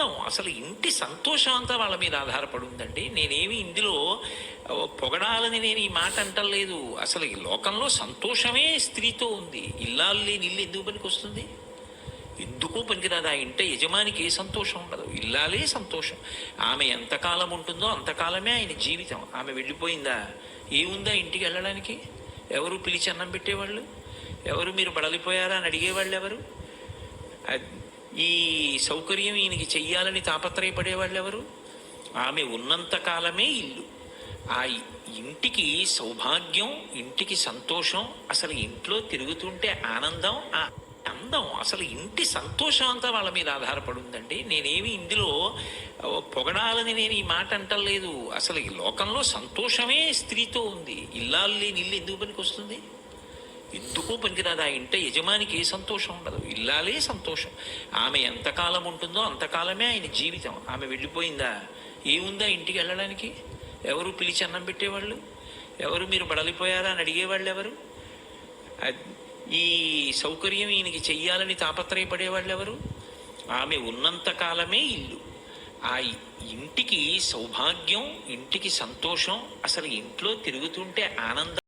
అందం అసలు ఇంటి సంతోషం అంతా వాళ్ళ మీద ఆధారపడి ఉందండి. నేనేమి ఇందులో పొగడాలని నేను ఈ మాట అంటలేదు. అసలు ఈ లోకంలో సంతోషమే స్త్రీతో ఉంది. ఇల్లాలు లేని ఇల్లు ఎందుకు పనికి వస్తుంది? ఎందుకు పనికిరాదు? ఆ ఇంట యజమానికి ఏ సంతోషం ఉండదు? ఇల్లాలే సంతోషం. ఆమె ఎంతకాలం ఉంటుందో అంతకాలమే ఆయన జీవితం. ఆమె వెళ్ళిపోయిందా? ఏముందా ఇంటికి వెళ్ళడానికి? ఎవరు పిలిచి అన్నం పెట్టేవాళ్ళు? ఎవరు మీరు బడలిపోయారా అని అడిగేవాళ్ళు ఎవరు? ఈ సౌకర్యం ఈయనకి చెయ్యాలని తాపత్రయపడేవాళ్ళు ఎవరు ఆమె ఉన్నంత కాలమే ఇల్లు. ఆ ఇంటికి సౌభాగ్యం ఇంటికి సంతోషం అసలు ఇంట్లో తిరుగుతుంటే ఆనందం ఆ అందం అసలు ఇంటి సంతోషం అంతా వాళ్ళ మీద ఆధారపడి ఉందండి నేనేమి ఇందులో పొగడాలని నేను ఈ మాట అంటలేదు. అసలు ఈ లోకంలో సంతోషమే స్త్రీతో ఉంది. ఇల్లాలు లేని ఇల్లు ఎందుకు పనికి వస్తుంది ఎందుకు పనికిరాదు ఆ ఇంట యజమానికి ఏ సంతోషం ఉండదు. ఇల్లాలే సంతోషం. ఆమె ఎంతకాలం ఉంటుందో అంతకాలమే ఆయన జీవితం. ఆమె వెళ్ళిపోయిందా? ఏముందా ఇంటికి వెళ్ళడానికి? ఎవరు పిలిచి అన్నం పెట్టేవాళ్ళు? ఎవరు మీరు బడలిపోయారా అని అడిగేవాళ్ళు ఎవరు? ఈ సౌకర్యం ఈయనకి చెయ్యాలని తాపత్రయపడేవాళ్ళు ఎవరు? ఆమె ఉన్నంత కాలమే ఇల్లు. ఆ ఇంటికి సౌభాగ్యం ఇంటికి సంతోషం అసలు ఇంట్లో తిరుగుతుంటే ఆనందం.